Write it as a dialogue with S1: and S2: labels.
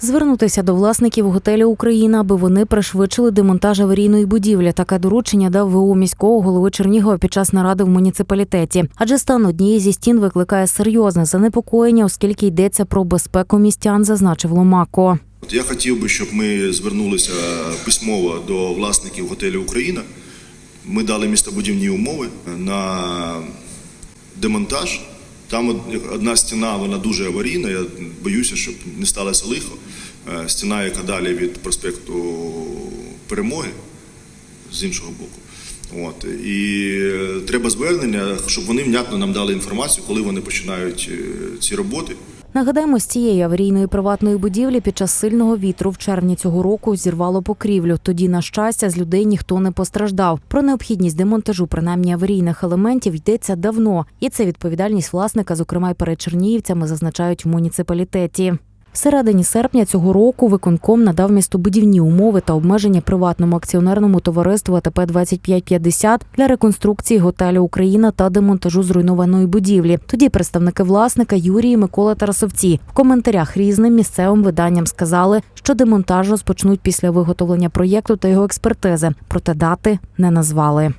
S1: Звернутися до власників готелю Україна, аби вони пришвидшили демонтаж аварійної будівлі. Таке доручення дав ВО міського голови Чернігова під час наради в муніципалітеті. Адже стан однієї зі стін викликає серйозне занепокоєння, оскільки йдеться про безпеку містян, зазначив Ломако.
S2: Я хотів би, щоб ми звернулися письмово до власників готелю Україна. Ми дали містобудівні умови на демонтаж. Там одна стіна, вона дуже аварійна. Я боюся, щоб не сталося лихо. Е, Стіна, яка далі від проспекту Перемоги з іншого боку. От. І е, треба звернення, щоб вони внятно нам дали інформацію, коли вони починають е, ці роботи.
S1: Нагадаємо, з цієї аварійної приватної будівлі під час сильного вітру в червні цього року зірвало покрівлю. Тоді, на щастя, з людей ніхто не постраждав. Про необхідність демонтажу принаймні аварійних елементів йдеться давно, і це відповідальність власника, зокрема й перед чернігівцями, зазначають в муніципалітеті. Всередині серпня цього року виконком надав містобудівні умови та обмеження приватному акціонерному товариству АТП 2550 для реконструкції готелю Україна та демонтажу зруйнованої будівлі. Тоді представники власника Юрії Микола Тарасовці в коментарях різним місцевим виданням сказали, що демонтаж розпочнуть після виготовлення проєкту та його експертизи, проте дати не назвали.